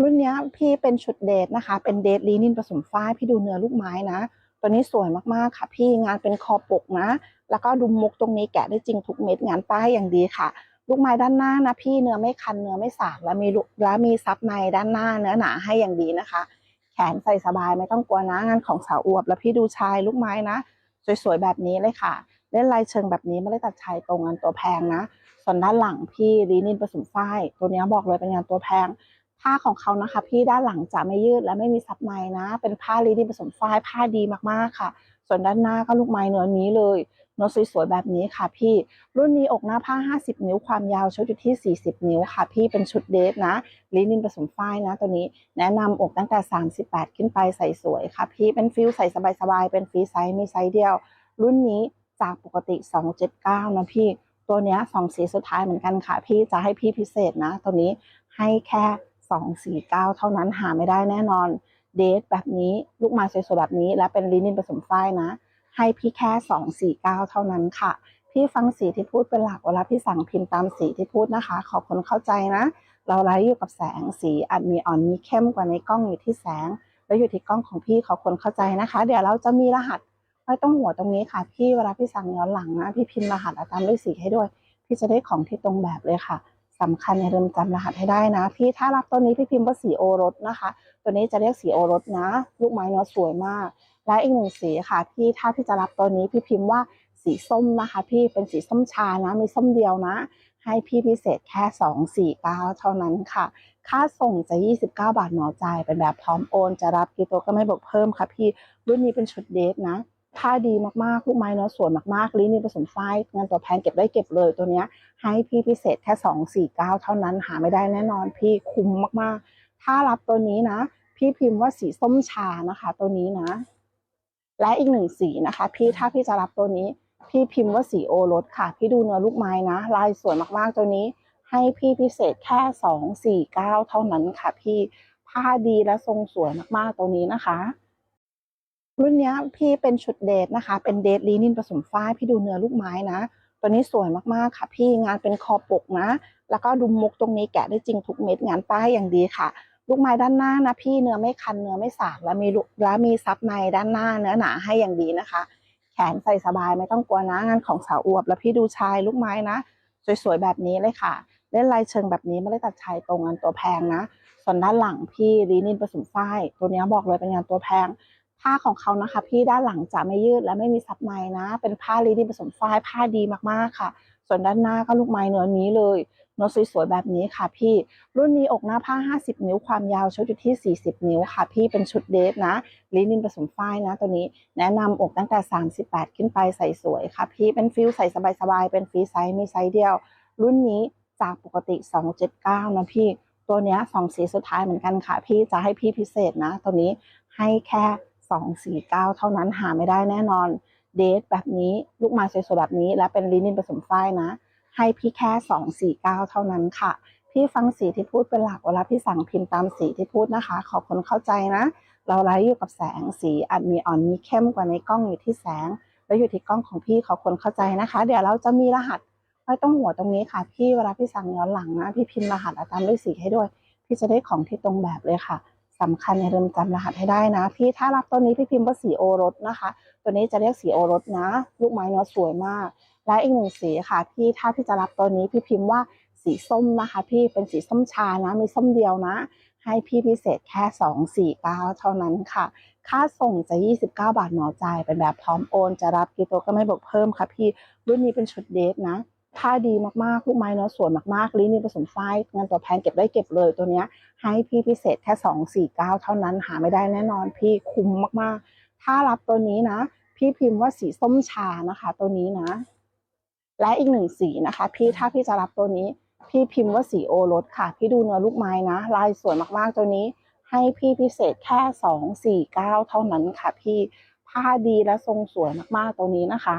รุ่นนี้พี่เป็นชุดเดทนะคะ เป็นเดทลีนินผสมฝ้ายพี่ดูเนื้อลูกไม้นะ ตัวนี้สวยมากๆค่ะ พี่งานเป็นคอปกนะ แล้วก็ดุมมุกตรงนี้แกะได้จริงทุกเม็ดงานป้ายอย่างดีค่ะ ลูกไม้ด้านหน้านะ พี่เนื้อไม่คันเนื้อไม่สากแล้วมีลูกแล้วมีซับในด้านหน้าเนื้อหนาให้อย่างดีนะคะ แขนใส่สบายไม่ต้องกลัวนะงานของสาวอวบ แล้วพี่ดูชายลูกไม้นะ สวยๆแบบนี้เลยค่ะเล่นลายเชิงแบบนี้ไม่ได้ตัดชายตรงงานตัวแพงนะ ส่วนด้านหลังพี่ลีนินผสมฝ้ายตัวนี้บอกเลยเป็นงานตัวแพง ผ้าของเขานะคะ พี่ด้านหลังจะไม่ยืดและไม่มีซับในนะ เป็นผ้าลีนินผสมฝ้ายผ้าดีมากๆค่ะ ส่วนด้านหน้าก็ลูกไม้เนื้อนี้เลยเนื้อสวยๆแบบนี้ค่ะ พี่รุ่นนี้อกหน้าผ้า 50 นิ้วความยาวชุดอยู่ที่ 40 นิ้วค่ะ พี่เป็นชุดเดทนะลีนินผสมฝ้ายนะตัวนี้แนะนำอกตั้งแต่ 38 ขึ้นไปใส่สวยค่ะ พี่เป็นฟิลใส่สบายๆเป็นฟรีไซส์มีไซส์เดียว รุ่นนี้จากปกติ 279 นะพี่ ตัวเนี้ยสองสีสุดท้ายเหมือนกันค่ะ พี่จะให้พี่พิเศษนะ ตัวนี้ให้แค่ 249 เท่านั้นหาไม่ได้แน่นอน เดทแบบนี้ลูกไม้สวยๆแบบนี้ และเป็นลินินผสมฝ้ายนะ ให้พี่แค่ 249 เท่านั้นค่ะ พี่ฟังสีที่พูดเป็นหลักเวลาพี่สั่งพิมพ์ตามสีที่พูดนะคะ ขอบคุณเข้าใจนะ เราไลฟ์อยู่กับแสงสีอาจมีอ่อนมีเข้มกว่าในกล้องอยู่ที่แสง แล้วอยู่ที่กล้องของพี่ขอบคุณเข้าใจนะคะ เดี๋ยวเราจะมีรหัสไว้ตรงหัวตรงนี้ค่ะพี่เวลาพี่สั่งย้อนหลังนะพี่พิมพ์รหัสตามด้วยสีให้ด้วย พี่จะได้ของที่ตรงแบบเลยค่ะ สำคัญอย่าลืมจำรหัสให้ได้นะ พี่ถ้ารับตัวนี้พี่พิมพ์ว่าสีโอรสนะคะ ตัวนี้จะเรียกสีโอรสนะ ลูกไม้เนื้อสวยมาก และอีกหนึ่งสีค่ะ พี่ถ้าพี่จะรับตัวนี้พี่พิมพ์ว่าสีส้มนะคะ พี่เป็นสีส้มชานะ มีส้มเดียวนะ ให้พี่พิเศษแค่249เท่านั้นค่ะ ค่าส่งจะ 29 บาทหมอจ่ายเป็นแบบพร้อมโอน จะรับกี่ตัวก็ไม่บอกเพิ่มค่ะพี่รุ่นนี้เป็นชุดเดทนะ ผ้าดีมากๆลูกไม้เนื้อสวยมากๆลิ้นนี่ผสมฝ้ายงานตัวแพงเก็บได้เก็บเลยตัวเนี้ย ให้พี่พิเศษแค่249เท่านั้นหาไม่ได้แน่นอนพี่คุ้มมากๆ ถ้ารับตัวนี้นะ พี่พิมพ์ว่าสีส้มชานะคะ ตัวนี้นะ และอีกหนึ่งสีนะคะ พี่ถ้าพี่จะรับตัวนี้ พี่พิมพ์ว่าสีโอรสค่ะ พี่ดูเนื้อลูกไม้นะ ลายสวยมากๆตัวนี้ ให้พี่พิเศษแค่249เท่านั้นค่ะ พี่ผ้าดีและทรงสวยมากๆตัวนี้นะคะ รุ่นนี้พี่เป็นชุดเดทนะคะ เป็นเดทลีนินผสมฝ้าย พี่ดูเนื้อลูกไม้นะ ตัวนี้สวยมากๆค่ะ พี่งานเป็นคอปกนะ แล้วก็ดุมมุกตรงนี้แกะได้จริงทุกเม็ดงานป้ายอย่างดีค่ะ ลูกไม้ด้านหน้านะ พี่เนื้อไม่คันเนื้อไม่สากแล้วมีลูกแล้วมีซับในด้านหน้าเนื้อหนาให้อย่างดีนะคะ แขนใส่สบายไม่ต้องกลัวนะงานของสาวอวบ แล้วพี่ดูชายลูกไม้นะ สวยๆแบบนี้เลยค่ะเล่นลายเชิงแบบนี้ไม่ได้ตัดชายตรงงานตัวแพงนะ ส่วนด้านหลังพี่ลีนินผสมฝ้ายตัวนี้บอกเลยเป็นงานตัวแพง ผ้าของเขานะคะ พี่ด้านหลังจะไม่ยืดและไม่มีซับในนะ เป็นผ้าลีนินผสมฝ้ายผ้าดีมากๆค่ะ ส่วนด้านหน้าก็ลูกไม้เนื้อนี้เลยเนื้อสวยๆแบบนี้ค่ะ พี่รุ่นนี้อกหน้าผ้า 50 นิ้วความยาวชุดอยู่ที่ 40 นิ้วค่ะ พี่เป็นชุดเดทนะลินินผสมฝ้ายนะตัวนี้แนะนำอกตั้งแต่ 38 ขึ้นไปใส่สวยค่ะ พี่เป็นฟิลใส่สบายๆเป็นฟรีไซส์มีไซส์เดียว รุ่นนี้จากปกติ 279 นะพี่ ตัวเนี้ยสองสีสุดท้ายเหมือนกันค่ะ พี่จะให้พี่พิเศษนะ ตัวนี้ให้แค่ 249 เท่านั้นหาไม่ได้แน่นอน เดทแบบนี้ลูกไม้สวยๆแบบนี้ และเป็นลินินผสมฝ้ายนะ ให้พี่แค่ 249 เท่านั้นค่ะ พี่ฟังสีที่พูดเป็นหลักเวลาพี่สั่งพิมพ์ตามสีที่พูดนะคะ ขอบคุณเข้าใจนะ เราไลฟ์อยู่กับแสงสีอาจมีอ่อนมีเข้มกว่าในกล้องอยู่ที่แสง แล้วอยู่ที่กล้องของพี่ขอบคุณเข้าใจนะคะ เดี๋ยวเราจะมีรหัสไว้ตรงหัวตรงนี้ค่ะพี่เวลาพี่สั่งย้อนหลังนะพี่พิมพ์รหัสตามด้วยสีให้ด้วย พี่จะได้ของที่ตรงแบบเลยค่ะ สำคัญอย่าลืมจำรหัสให้ได้นะ พี่ถ้ารับตัวนี้พี่พิมพ์ว่าสีโอรสนะคะ ตัวนี้จะเรียกสีโอรสนะ ลูกไม้เนื้อสวยมาก และอีกหนึ่งสีค่ะ พี่ถ้าพี่จะรับตัวนี้พี่พิมพ์ว่าสีส้มนะคะ พี่เป็นสีส้มชานะ มีส้มเดียวนะ ให้พี่พิเศษแค่249เท่านั้นค่ะ ค่าส่งจะ 29 บาทหมอจ่ายเป็นแบบพร้อมโอน จะรับกี่ตัวก็ไม่บอกเพิ่มค่ะพี่รุ่นนี้เป็นชุดเดทนะ ผ้าดีมากๆลูกไม้เนื้อสวยมากๆลิ้นนี่ผสมฝ้ายงานตัวแพงเก็บได้เก็บเลยตัวเนี้ย ให้พี่พิเศษแค่249เท่านั้นหาไม่ได้แน่นอนพี่คุ้มมากๆ ถ้ารับตัวนี้นะ พี่พิมพ์ว่าสีส้มชานะคะ ตัวนี้นะ และอีกหนึ่งสีนะคะ พี่ถ้าพี่จะรับตัวนี้ พี่พิมพ์ว่าสีโอรสค่ะ พี่ดูเนื้อลูกไม้นะ ลายสวยมากๆตัวนี้ ให้พี่พิเศษแค่249เท่านั้นค่ะ พี่ผ้าดีและทรงสวยมากๆตัวนี้นะคะ